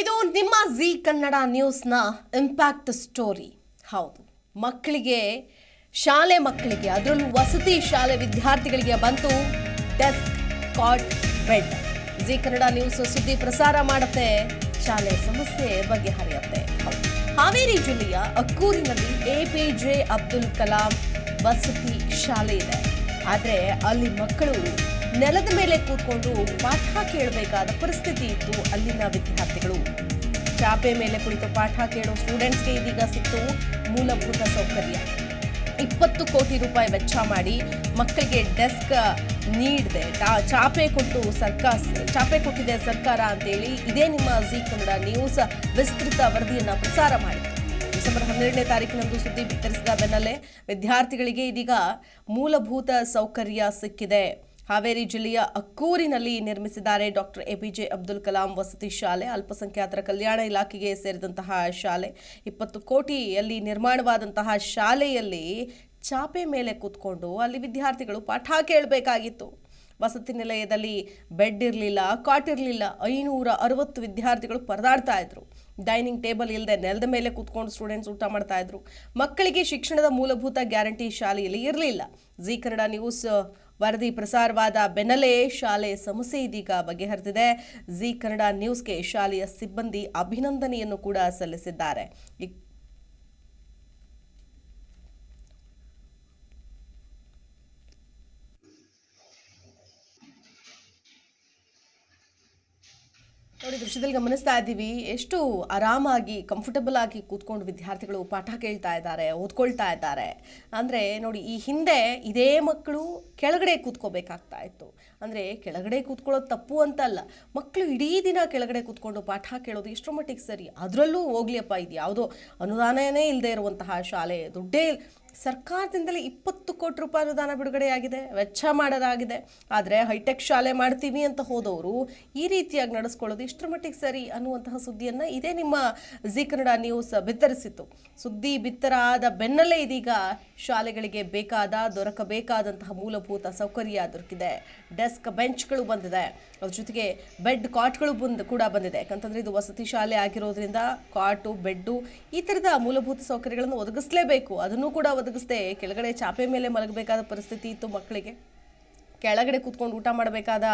ಇದು ನಿಮ್ಮ ಜಿ ಕನ್ನಡ ನ್ಯೂಸ್ನ ಇಂಪ್ಯಾಕ್ಟ್ ಸ್ಟೋರಿ ಹೌದು. ಮಕ್ಕಳಿಗೆ, ಶಾಲೆ ಮಕ್ಕಳಿಗೆ, ಅದರಲ್ಲೂ ವಸತಿ ಶಾಲೆ ವಿದ್ಯಾರ್ಥಿಗಳಿಗೆ ಬಂತು desk cot bed Zee Kannada news ಸುದ್ದಿ ಪ್ರಸಾರ ಮಾಡುತ್ತೆ. ಶಾಲೆ ಸಮಸ್ಯೆ ಬಗೆಹರಿಯುತ್ತೆ. ಹರಿಯುತ್ತೆ ಹಾವೇರಿ ಜಿಲ್ಲೆಯ ಅಕ್ಕೂರಿನಲ್ಲಿ A P J Abdul Kalam ವಸತಿ ಶಾಲೆ ಇದೆ. ಆದರೆ ಅಲ್ಲಿ ಮಕ್ಕಳು ನೆಲದ ಮೇಲೆ ಕೂತ್ಕೊಂಡು ಪಾಠ ಕೇಳಬೇಕಾದ ಪರಿಸ್ಥಿತಿ ಇತ್ತು ಅಲ್ಲಿನ ವಿದ್ಯಾರ್ಥಿಗಳು. ಚಾಪೆ ಮೇಲೆ ಕುಳಿತು ಪಾಠ ಕೇಳೋ ಸ್ಟೂಡೆಂಟ್ಸ್ಗೆ ಇದೀಗ ಸಿಕ್ತು ಮೂಲಭೂತ ಸೌಕರ್ಯ. ಇಪ್ಪತ್ತು ಕೋಟಿ ರೂಪಾಯಿ ವೆಚ್ಚ ಮಾಡಿ ಮಕ್ಕಳಿಗೆ ಡೆಸ್ಕ್ ನೀಡಿದೆ. ಚಾಪೆ ಕೊಟ್ಟು ಸರ್ಕಾರ ಚಾಪೆ ಕೊಟ್ಟಿದೆ ಸರ್ಕಾರ ಅಂತೇಳಿ ಇದೇ ನಿಮ್ಮ ಜಿ ಕನ್ನಡ ನ್ಯೂಸ್ ವಿಸ್ತೃತ ವರದಿಯನ್ನು ಪ್ರಸಾರ ಮಾಡಿತು ಡಿಸೆಂಬರ್ ಹನ್ನೆರಡನೇ ತಾರೀಕಿನಂದು ಸುದ್ದಿ ಬಿತ್ತರಿಸಿದ ಬೆನ್ನಲ್ಲೇ ವಿದ್ಯಾರ್ಥಿಗಳಿಗೆ ಇದೀಗ ಮೂಲಭೂತ ಸೌಕರ್ಯ ಸಿಕ್ಕಿದೆ. ಹಾವೇರಿ ಜಿಲ್ಲೆಯ ಅಕ್ಕೂರಿನಲ್ಲಿ ನಿರ್ಮಿಸಿದ್ದಾರೆ ಡಾಕ್ಟರ್ ಎಪಿಜೆ ಅಬ್ದುಲ್ ಕಲಾಂ ವಸತಿ ಶಾಲೆ. ಅಲ್ಪಸಂಖ್ಯಾತರ ಕಲ್ಯಾಣ ಇಲಾಖೆಗೆ ಸೇರಿದಂತಹ ಶಾಲೆ. ಇಪ್ಪತ್ತು ಕೋಟಿಯಲ್ಲಿ ನಿರ್ಮಾಣವಾದಂತಹ ಶಾಲೆಯಲ್ಲಿ ಚಾಪೆ ಮೇಲೆ ಕೂತ್ಕೊಂಡು ಅಲ್ಲಿ ವಿದ್ಯಾರ್ಥಿಗಳು ಪಾಠ ಕೇಳಬೇಕಾಗಿತ್ತು. ವಸತಿ ನಿಲಯದಲ್ಲಿ ಬೆಡ್ ಇರಲಿಲ್ಲ, ಕಾಟ್ ಇರಲಿಲ್ಲ. ಐನೂರ ಅರವತ್ತು ವಿದ್ಯಾರ್ಥಿಗಳು ಪರದಾಡ್ತಾ ಇದ್ರು. ಡೈನಿಂಗ್ ಟೇಬಲ್ ಇಲ್ಲದೆ ನೆಲದ ಮೇಲೆ ಕೂತ್ಕೊಂಡು ಸ್ಟೂಡೆಂಟ್ಸ್ ಊಟ ಮಾಡ್ತಾ ಇದ್ರು. ಮಕ್ಕಳಿಗೆ ಶಿಕ್ಷಣದ ಮೂಲಭೂತ ಗ್ಯಾರಂಟಿ ಶಾಲೆಯಲ್ಲಿ ಇರಲಿಲ್ಲ. ಜಿ ಕನ್ನಡ ನ್ಯೂಸ್ ವರದಿ ಪ್ರಸಾರವಾದ ಬೆನ್ನಲ್ಲೇ ಶಾಲೆ ಸಮಸ್ಯೆ ಇದೀಗ ಬಗೆಹರಿದಿದೆ. ಜಿ ಕನ್ನಡ ನ್ಯೂಸ್ಗೆ ಶಾಲೆಯ ಸಿಬ್ಬಂದಿ ಅಭಿನಂದನೆಯನ್ನು ಕೂಡ ಸಲ್ಲಿಸಿದ್ದಾರೆ. ನೋಡಿ, ದೃಶ್ಯದಲ್ಲಿ ಗಮನಿಸ್ತಾ ಇದ್ದೀವಿ. ಎಷ್ಟು ಆರಾಮಾಗಿ ಕಂಫರ್ಟಬಲ್ ಆಗಿ ಕೂತ್ಕೊಂಡು ವಿದ್ಯಾರ್ಥಿಗಳು ಪಾಠ ಕೇಳ್ತಾ ಇದ್ದಾರೆ, ಓದ್ಕೊಳ್ತಾ ಇದ್ದಾರೆ. ಅಂದರೆ ನೋಡಿ, ಈ ಹಿಂದೆ ಇದೇ ಮಕ್ಕಳು ಕೆಳಗಡೆ ಕೂತ್ಕೋಬೇಕಾಗ್ತಾ ಇತ್ತು. ಅಂದರೆ ಕೆಳಗಡೆ ಕೂತ್ಕೊಳ್ಳೋದು ತಪ್ಪು ಅಂತ ಅಲ್ಲ. ಮಕ್ಕಳು ಇಡೀ ದಿನ ಕೆಳಗಡೆ ಕೂತ್ಕೊಂಡು ಪಾಠ ಕೇಳೋದು ಎಷ್ಟರ ಮಟ್ಟಿಗೆ ಸರಿ. ಅದರಲ್ಲೂ ಹೋಗ್ಲಿಯಪ್ಪ ಇದು ಯಾವುದೋ ಅನುದಾನನೇ ಇಲ್ಲದೆ ಇರುವಂತಹ ಶಾಲೆ, ದುಡ್ಡೇ ಸರ್ಕಾರದಿಂದಲೇ ಇಪ್ಪತ್ತು ಕೋಟಿ ರೂಪಾಯಿ ಅನುದಾನ ಬಿಡುಗಡೆಯಾಗಿದೆ, ವೆಚ್ಚ ಮಾಡೋದಾಗಿದೆ ಆದರೆ ಹೈಟೆಕ್ ಶಾಲೆ ಮಾಡ್ತೀವಿ ಅಂತ ಹೋದವರು ಈ ರೀತಿಯಾಗಿ ನಡೆಸ್ಕೊಳ್ಳೋದು ಇಷ್ಟರ ಮಟ್ಟಿಗೆ ಸರಿ ಅನ್ನುವಂತಹ ಸುದ್ದಿಯನ್ನು ಇದೇ ನಿಮ್ಮ ಜಿ ಕನ್ನಡ ನ್ಯೂಸ್ ಬಿತ್ತರಿಸಿತ್ತು. ಸುದ್ದಿ ಬಿತ್ತರ ಆದ ಬೆನ್ನಲ್ಲೇ ಇದೀಗ ಶಾಲೆಗಳಿಗೆ ಬೇಕಾದ, ದೊರಕಬೇಕಾದಂತಹ ಮೂಲಭೂತ ಸೌಕರ್ಯ ದೊರಕಿದೆ. ಡೆಸ್ಕ್ ಬೆಂಚ್ಗಳು ಬಂದಿದೆ. ಅದ್ರ ಜೊತೆಗೆ ಬೆಡ್ ಕಾಟ್ಗಳು ಬಂದು ಕೂಡ ಬಂದಿದೆ. ಯಾಕಂತಂದರೆ ಇದು ವಸತಿ ಶಾಲೆ ಆಗಿರೋದ್ರಿಂದ ಕಾಟು, ಬೆಡ್ಡು ಈ ಥರದ ಮೂಲಭೂತ ಸೌಕರ್ಯಗಳನ್ನು ಒದಗಿಸಲೇಬೇಕು. ಅದನ್ನು ಕೂಡ ಒದಗಿಸದೆ ಕೆಳಗಡೆ ಚಾಪೆ ಮೇಲೆ ಮಲಗಬೇಕಾದ ಪರಿಸ್ಥಿತಿ ಇತ್ತು ಮಕ್ಕಳಿಗೆ. ಕೆಳಗಡೆ ಕೂತ್ಕೊಂಡು ಊಟ ಮಾಡಬೇಕಾದ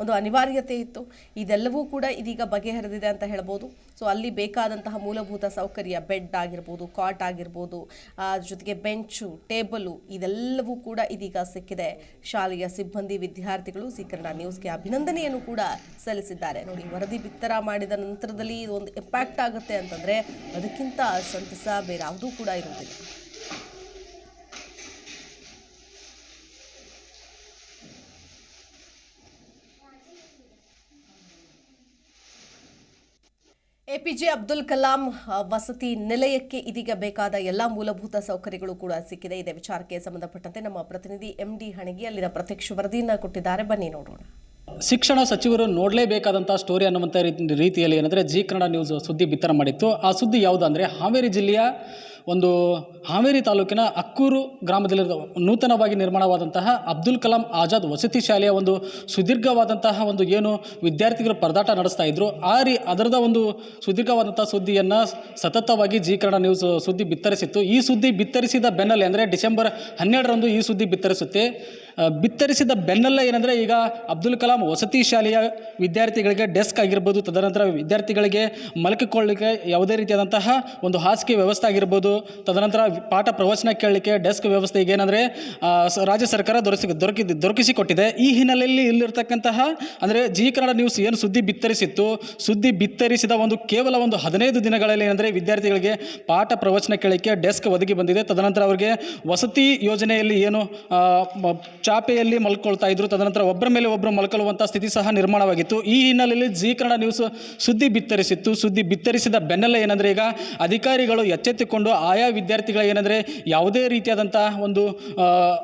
ಒಂದು ಅನಿವಾರ್ಯತೆ ಇತ್ತು. ಇದೆಲ್ಲವೂ ಕೂಡ ಇದೀಗ ಬಗೆಹರಿದಿದೆ ಅಂತ ಹೇಳ್ಬೋದು. ಸೊ ಅಲ್ಲಿ ಬೇಕಾದಂತಹ ಮೂಲಭೂತ ಸೌಕರ್ಯ, ಬೆಡ್ ಆಗಿರ್ಬೋದು, ಕಾಟ್ ಆಗಿರ್ಬೋದು ಅದ್ರ ಜೊತೆಗೆ ಬೆಂಚು, ಟೇಬಲು, ಇದೆಲ್ಲವೂ ಕೂಡ ಇದೀಗ ಸಿಕ್ಕಿದೆ. ಶಾಲೆಯ ಸಿಬ್ಬಂದಿ ವಿದ್ಯಾರ್ಥಿಗಳು ಸಿ ಕನ್ನಡ ನ್ಯೂಸ್ಗೆ ಅಭಿನಂದನೆಯನ್ನು ಕೂಡ ಸಲ್ಲಿಸಿದ್ದಾರೆ. ನೋಡಿ, ವರದಿ ಬಿತ್ತರ ಮಾಡಿದ ನಂತರದಲ್ಲಿ ಇದೊಂದು ಇಂಪ್ಯಾಕ್ಟ್ ಆಗುತ್ತೆ ಅಂತಂದರೆ, ಅದಕ್ಕಿಂತ ಸಂತಸ ಬೇರೆ ಯಾವುದೂ ಕೂಡ ಇರುವುದಿಲ್ಲ. ಎಪಿಜೆ ಅಬ್ದುಲ್ ಕಲಾಂ ವಸತಿ ನಿಲಯಕ್ಕೆ ಇದೀಗ ಬೇಕಾದ ಎಲ್ಲಾ ಮೂಲಭೂತ ಸೌಕರ್ಯಗಳು ಕೂಡ ಸಿಕ್ಕಿದೆ. ಇದೇ ವಿಚಾರಕ್ಕೆ ಸಂಬಂಧಪಟ್ಟಂತೆ ನಮ್ಮ ಪ್ರತಿನಿಧಿ ಎಂ ಡಿ ಹಣಗಿ ಅಲ್ಲಿನ ಪ್ರತ್ಯಕ್ಷ ವರದಿಯನ್ನು ಕೊಟ್ಟಿದ್ದಾರೆ. ಬನ್ನಿ ನೋಡೋಣ. ಶಿಕ್ಷಣ ಸಚಿವರು ನೋಡಲೇಬೇಕಾದಂಥ ಸ್ಟೋರಿ ಅನ್ನುವಂಥ ರೀತಿ- ರೀತಿಯಲ್ಲಿ ಏನಂದರೆ ಜಿ ಕನ್ನಡ ನ್ಯೂಸ್ ಸುದ್ದಿ ಬಿತ್ತರ ಮಾಡಿತ್ತು. ಆ ಸುದ್ದಿ ಯಾವುದು ಅಂದರೆ ಹಾವೇರಿ ಜಿಲ್ಲೆಯ ಒಂದು ಹಾವೇರಿ ತಾಲೂಕಿನ ಅಕ್ಕೂರು ಗ್ರಾಮದಲ್ಲಿರುವ ನೂತನವಾಗಿ ನಿರ್ಮಾಣವಾದಂತಹ ಅಬ್ದುಲ್ ಕಲಾಂ ಆಜಾದ್ ವಸತಿ ಶಾಲೆಯ ಒಂದು ಸುದೀರ್ಘವಾದಂತಹ ಒಂದು ಏನು ವಿದ್ಯಾರ್ಥಿಗಳು ಪರದಾಟ ನಡೆಸ್ತಾ ಇದ್ರು. ಆ ರೀ ಅದರದ ಒಂದು ಸುದೀರ್ಘವಾದಂಥ ಸುದ್ದಿಯನ್ನು ಸತತವಾಗಿ ಜಿ ಕನ್ನಡ ನ್ಯೂಸ್ ಸುದ್ದಿ ಬಿತ್ತರಿಸಿತ್ತು. ಈ ಸುದ್ದಿ ಬಿತ್ತರಿಸಿದ ಬೆನ್ನಲ್ಲೇ ಅಂದರೆ ಡಿಸೆಂಬರ್ ಹನ್ನೆರಡರಂದು ಈ ಸುದ್ದಿ ಬಿತ್ತರಿಸುತ್ತೆ. ಬಿತ್ತರಿಸಿದ ಬೆನ್ನಲ್ಲೇ ಏನಂದರೆ ಈಗ ಅಬ್ದುಲ್ ಕಲಾಂ ವಸತಿ ಶಾಲೆಯ ವಿದ್ಯಾರ್ಥಿಗಳಿಗೆ ಡೆಸ್ಕ್ ಆಗಿರ್ಬೋದು, ತದನಂತರ ವಿದ್ಯಾರ್ಥಿಗಳಿಗೆ ಮಲಕಿಕೊಳ್ಳಿಕ್ಕೆ ಯಾವುದೇ ರೀತಿಯಾದಂತಹ ಒಂದು ಹಾಸಿಗೆ ವ್ಯವಸ್ಥೆ ಆಗಿರ್ಬೋದು, ತದನಂತರ ಪಾಠ ಪ್ರವಚನ ಕೇಳಲಿಕ್ಕೆ ಡೆಸ್ಕ್ ವ್ಯವಸ್ಥೆ ಈಗ ಏನಂದರೆ ರಾಜ್ಯ ಸರ್ಕಾರ ದೊರಕಿಸಿ ದೊರಕಿ, ದೊರಕಿಸಿಕೊಟ್ಟಿದೆ. ಈ ಹಿನ್ನೆಲೆಯಲ್ಲಿ ಇಲ್ಲಿರ್ತಕ್ಕಂತಹ ಅಂದರೆ ಜಿ ಕನ್ನಡ ನ್ಯೂಸ್ ಏನು ಸುದ್ದಿ ಬಿತ್ತರಿಸಿತ್ತು? ಸುದ್ದಿ ಬಿತ್ತರಿಸಿದ ಒಂದು ಕೇವಲ ಒಂದು ಹದಿನೈದು ದಿನಗಳಲ್ಲಿ ಏನಂದರೆ ವಿದ್ಯಾರ್ಥಿಗಳಿಗೆ ಪಾಠ ಪ್ರವಚನ ಕೇಳಲಿಕ್ಕೆ ಡೆಸ್ಕ್ ಒದಗಿ ಬಂದಿದೆ. ತದನಂತರ ಅವರಿಗೆ ವಸತಿ ಯೋಜನೆಯಲ್ಲಿ ಏನು ಚಾಪೆಯಲ್ಲಿ ಮಲ್ಕೊಳ್ತಾ ಇದ್ರು. ತದನಂತರ ಒಬ್ಬರ ಮೇಲೆ ಒಬ್ಬರು ಮಲ್ಕೊಳ್ಳುವಂಥ ಸ್ಥಿತಿ ಸಹ ನಿರ್ಮಾಣವಾಗಿತ್ತು. ಈ ಹಿನ್ನೆಲೆಯಲ್ಲಿ ಜಿ ಕನ್ನಡ ನ್ಯೂಸ್ ಸುದ್ದಿ ಬಿತ್ತರಿಸಿತ್ತು. ಸುದ್ದಿ ಬಿತ್ತರಿಸಿದ ಬೆನ್ನಲ್ಲೇ ಏನಂದರೆ ಈಗ ಅಧಿಕಾರಿಗಳು ಎಚ್ಚೆತ್ತುಕೊಂಡು ಆಯಾ ವಿದ್ಯಾರ್ಥಿಗಳ ಏನಂದರೆ ಯಾವುದೇ ರೀತಿಯಾದಂಥ ಒಂದು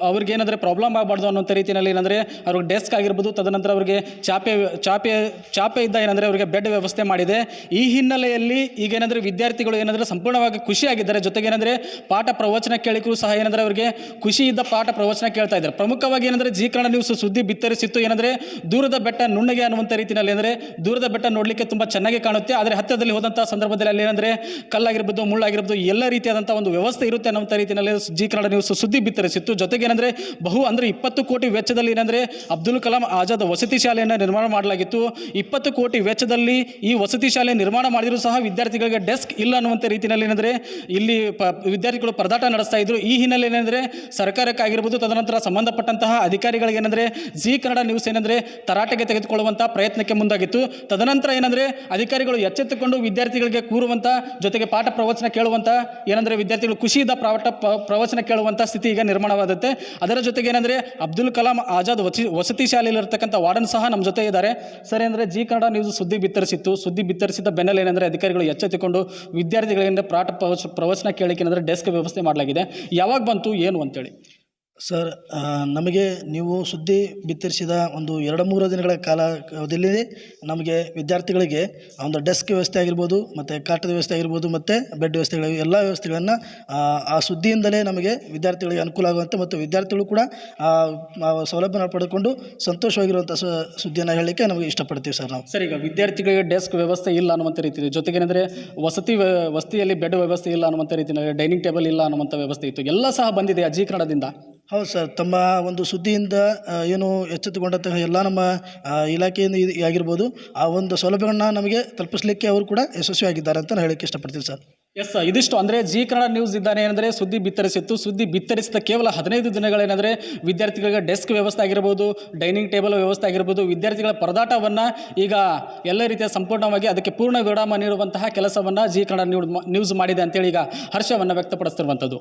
ಅವ್ರಿಗೆ ಏನಂದರೆ ಪ್ರಾಬ್ಲಮ್ ಆಗಬಾರ್ದು ಅನ್ನೋಂಥ ರೀತಿಯಲ್ಲಿ ಏನಂದರೆ ಅವ್ರಿಗೆ ಡೆಸ್ಕ್ ಆಗಿರ್ಬೋದು, ತದನಂತರ ಅವರಿಗೆ ಚಾಪೆ ಚಾಪೆ ಚಾಪೆ ಇದ್ದ ಏನಂದರೆ ಅವರಿಗೆ ಬೆಡ್ ವ್ಯವಸ್ಥೆ ಮಾಡಿದೆ. ಈ ಹಿನ್ನೆಲೆಯಲ್ಲಿ ಈಗ ಏನಂದರೆ ವಿದ್ಯಾರ್ಥಿಗಳು ಏನಂದರೆ ಸಂಪೂರ್ಣವಾಗಿ ಖುಷಿಯಾಗಿದ್ದಾರೆ. ಜೊತೆಗೆ ಏನಂದರೆ ಪಾಠ ಪ್ರವಚನ ಕೇಳಿಕೂ ಸಹ ಏನಂದರೆ ಅವರಿಗೆ ಖುಷಿ ಇದ್ದ ಪಾಠ ಪ್ರವಚನ ಕೇಳ್ತಾ ಇದ್ದಾರೆ. ಪ್ರಮುಖ ಪ್ರಮುಖವಾಗಿ ಏನಂದರೆ ಜಿ ಕನ್ನಡ ನ್ಯೂಸ್ ಸುದ್ದಿ ಬಿತ್ತರಿಸಿತ್ತು. ಏನಂದರೆ ದೂರದ ಬೆಟ್ಟ ನುಣ್ಣಗೆ ಅನ್ನುವಂಥ ರೀತಿಯಲ್ಲಿ ಅಂದರೆ ದೂರದ ಬೆಟ್ಟ ನೋಡಲಿಕ್ಕೆ ತುಂಬ ಚೆನ್ನಾಗಿ ಕಾಣುತ್ತೆ. ಆದರೆ ಹತ್ತಿರದಲ್ಲಿ ಹೋದಂಥ ಸಂದರ್ಭದಲ್ಲಿ ಅಲ್ಲಿ ಏನಂದರೆ ಕಲ್ಲಾಗಿರ್ಬೋದು, ಮುಳ್ಳಾಗಿರ್ಬೋದು ಎಲ್ಲ ರೀತಿಯಾದಂಥ ಒಂದು ವ್ಯವಸ್ಥೆ ಇರುತ್ತೆ ಅನ್ನುವಂಥ ರೀತಿಯಲ್ಲಿ ಜಿ ಕನ್ನಡ ನ್ಯೂಸ್ ಸುದ್ದಿ ಬಿತ್ತರಿಸಿತ್ತು. ಜೊತೆಗೆ ಏನಂದರೆ ಬಹು ಅಂದರೆ ಇಪ್ಪತ್ತು ಕೋಟಿ ವೆಚ್ಚದಲ್ಲಿ ಏನಂದರೆ ಅಬ್ದುಲ್ ಕಲಾಂ ಆಜಾದ್ ವಸತಿ ಶಾಲೆಯನ್ನು ನಿರ್ಮಾಣ ಮಾಡಲಾಗಿತ್ತು. ಇಪ್ಪತ್ತು ಕೋಟಿ ವೆಚ್ಚದಲ್ಲಿ ಈ ವಸತಿ ಶಾಲೆ ನಿರ್ಮಾಣ ಮಾಡಿದರೂ ಸಹ ವಿದ್ಯಾರ್ಥಿಗಳಿಗೆ ಡೆಸ್ಕ್ ಇಲ್ಲ ಅನ್ನುವಂಥ ರೀತಿಯಲ್ಲಿ ಏನಂದರೆ ಇಲ್ಲಿ ವಿದ್ಯಾರ್ಥಿಗಳು ಪರದಾಟ ನಡೆಸ್ತಾ ಇದ್ರು. ಈ ಹಿನ್ನೆಲೆ ಏನಂದರೆ ಸರ್ಕಾರಕ್ಕಾಗಿರ್ಬೋದು, ತದನಂತರ ಸಂಬಂಧಪಟ್ಟಂತಹ ಅಧಿಕಾರಿಗಳಿಗೆ ಏನಂದರೆ ಜಿ ಕನ್ನಡ ನ್ಯೂಸ್ ಏನಂದರೆ ತರಾಟೆಗೆ ತೆಗೆದುಕೊಳ್ಳುವಂಥ ಪ್ರಯತ್ನಕ್ಕೆ ಮುಂದಾಗಿತ್ತು. ತದನಂತರ ಏನಂದರೆ ಅಧಿಕಾರಿಗಳು ಎಚ್ಚೆತ್ತುಕೊಂಡು ವಿದ್ಯಾರ್ಥಿಗಳಿಗೆ ಕೂರುವಂಥ ಜೊತೆಗೆ ಪಾಠ ಪ್ರವಚನ ಕೇಳುವಂಥ ಏನಂದರೆ ವಿದ್ಯಾರ್ಥಿಗಳು ಖುಷಿಯಿಂದ ಪಾಠ ಪ- ಪ್ರವಚನ ಕೇಳುವಂಥ ಸ್ಥಿತಿ ಈಗ ನಿರ್ಮಾಣವಾಗುತ್ತೆ. ಅದರ ಜೊತೆಗೆ ಏನಂದರೆ ಅಬ್ದುಲ್ ಕಲಾಂ ಆಜಾದ್ ವಸಿ ವಸತಿ ಶಾಲೆಯಲ್ಲಿರ್ತಕ್ಕಂಥ ವಾರ್ಡನ್ ಸಹ ನಮ್ಮ ಜೊತೆ ಇದ್ದಾರೆ. ಸರಿ ಅಂದರೆ ಜಿ ಕನ್ನಡ ನ್ಯೂಸ್ ಸುದ್ದಿ ಬಿತ್ತರಿಸಿತ್ತು. ಸುದ್ದಿ ಬಿತ್ತರಿಸಿದ ಬೆನ್ನಲ್ಲೇ ಏನಂದರೆ ಅಧಿಕಾರಿಗಳು ಎಚ್ಚೆತ್ತುಕೊಂಡು ವಿದ್ಯಾರ್ಥಿಗಳಿಂದ ಪಾಠ ಪ್ರವಚ, ಪ್ರವಚನ ಕೇಳಲಿಕ್ಕೆ ಏನಂದರೆ ಡೆಸ್ಕ್ ವ್ಯವಸ್ಥೆ ಮಾಡಲಾಗಿದೆ. ಯಾವಾಗ ಬಂತು, ಏನು ಅಂತೇಳಿ. ಸರ್ ನಮಗೆ ನೀವು ಸುದ್ದಿ ಬಿತ್ತರಿಸಿದ ಒಂದು ಎರಡು ಮೂರು ದಿನಗಳ ಕಾಲ ಅವಧಿಯಲ್ಲಿ ನಮಗೆ ವಿದ್ಯಾರ್ಥಿಗಳಿಗೆ ಒಂದು ಡೆಸ್ಕ್ ವ್ಯವಸ್ಥೆ ಆಗಿರ್ಬೋದು, ಮತ್ತು ಕಾಟದ ವ್ಯವಸ್ಥೆ ಆಗಿರ್ಬೋದು, ಮತ್ತು ಬೆಡ್ ವ್ಯವಸ್ಥೆಗಳು, ಎಲ್ಲ ವ್ಯವಸ್ಥೆಗಳನ್ನು, ಆ ಸುದ್ದಿಯಿಂದಲೇ ನಮಗೆ ವಿದ್ಯಾರ್ಥಿಗಳಿಗೆ ಅನುಕೂಲ ಆಗುವಂತೆ ಮತ್ತು ವಿದ್ಯಾರ್ಥಿಗಳು ಕೂಡ ಸೌಲಭ್ಯನ ಪಡೆದುಕೊಂಡು ಸಂತೋಷವಾಗಿರುವಂಥ ಸುದ್ದಿಯನ್ನು ಹೇಳಲಿಕ್ಕೆ ನಮಗೆ ಇಷ್ಟಪಡ್ತೀವಿ ಸರ್ ನಾವು. ಸರ್, ಈಗ ವಿದ್ಯಾರ್ಥಿಗಳಿಗೆ ಡೆಸ್ಕ್ ವ್ಯವಸ್ಥೆ ಇಲ್ಲ ಅನ್ನುವಂಥ ರೀತಿ ಜೊತೆಗೆ ಏನಂದರೆ ವಸತಿ ವಸತಿಯಲ್ಲಿ ಬೆಡ್ ವ್ಯವಸ್ಥೆ ಇಲ್ಲ ಅನ್ನುವಂಥ ರೀತಿಯಲ್ಲಿ ಡೈನಿಂಗ್ ಟೇಬಲ್ ಇಲ್ಲ ಅನ್ನುವಂಥ ವ್ಯವಸ್ಥೆ ಇತ್ತು. ಎಲ್ಲ ಸಹ ಬಂದಿದೆ ಅಜೀಕರಣದಿಂದ. ಹೌದು ಸರ್, ತಮ್ಮ ಒಂದು ಸುದ್ದಿಯಿಂದ ಏನು ಎಚ್ಚೆತ್ತುಕೊಂಡಂತಹ ಎಲ್ಲ ನಮ್ಮ ಇಲಾಖೆಯಿಂದ ಇದು ಆಗಿರ್ಬೋದು, ಆ ಒಂದು ಸೌಲಭ್ಯಗಳನ್ನ ನಮಗೆ ತಲುಪಿಸಲಿಕ್ಕೆ ಅವರು ಕೂಡ ಯಶಸ್ವಿಯಾಗಿದ್ದಾರೆ ಅಂತ ಹೇಳಕ್ಕೆ ಇಷ್ಟಪಡ್ತೀನಿ ಸರ್. ಎಸ್ ಇದಿಷ್ಟು ಅಂದರೆ ಜಿ ಕನ್ನಡ ನ್ಯೂಸ್ ಇದ್ದಾನೆ ಏನಂದರೆ ಸುದ್ದಿ ಬಿತ್ತರಿಸಿತ್ತು. ಸುದ್ದಿ ಬಿತ್ತರಿಸಿದ ಕೇವಲ ಹದಿನೈದು ದಿನಗಳೇನೆಂದರೆ ವಿದ್ಯಾರ್ಥಿಗಳಿಗೆ ಡೆಸ್ಕ್ ವ್ಯವಸ್ಥೆ ಆಗಿರ್ಬೋದು, ಡೈನಿಂಗ್ ಟೇಬಲ್ ವ್ಯವಸ್ಥೆ ಆಗಿರ್ಬೋದು, ವಿದ್ಯಾರ್ಥಿಗಳ ಪರದಾಟವನ್ನು ಈಗ ಎಲ್ಲ ರೀತಿಯ ಸಂಪೂರ್ಣವಾಗಿ ಅದಕ್ಕೆ ಪೂರ್ಣ ವಿರಾಮ ನೀಡುವಂತಹ ಕೆಲಸವನ್ನು ಜಿ ಕನ್ನಡ ನ್ಯೂಸ್ ಮಾಡಿದೆ ಅಂತೇಳಿ ಈಗ ಹರ್ಷವನ್ನು ವ್ಯಕ್ತಪಡಿಸ್ತಿರುವಂಥದ್ದು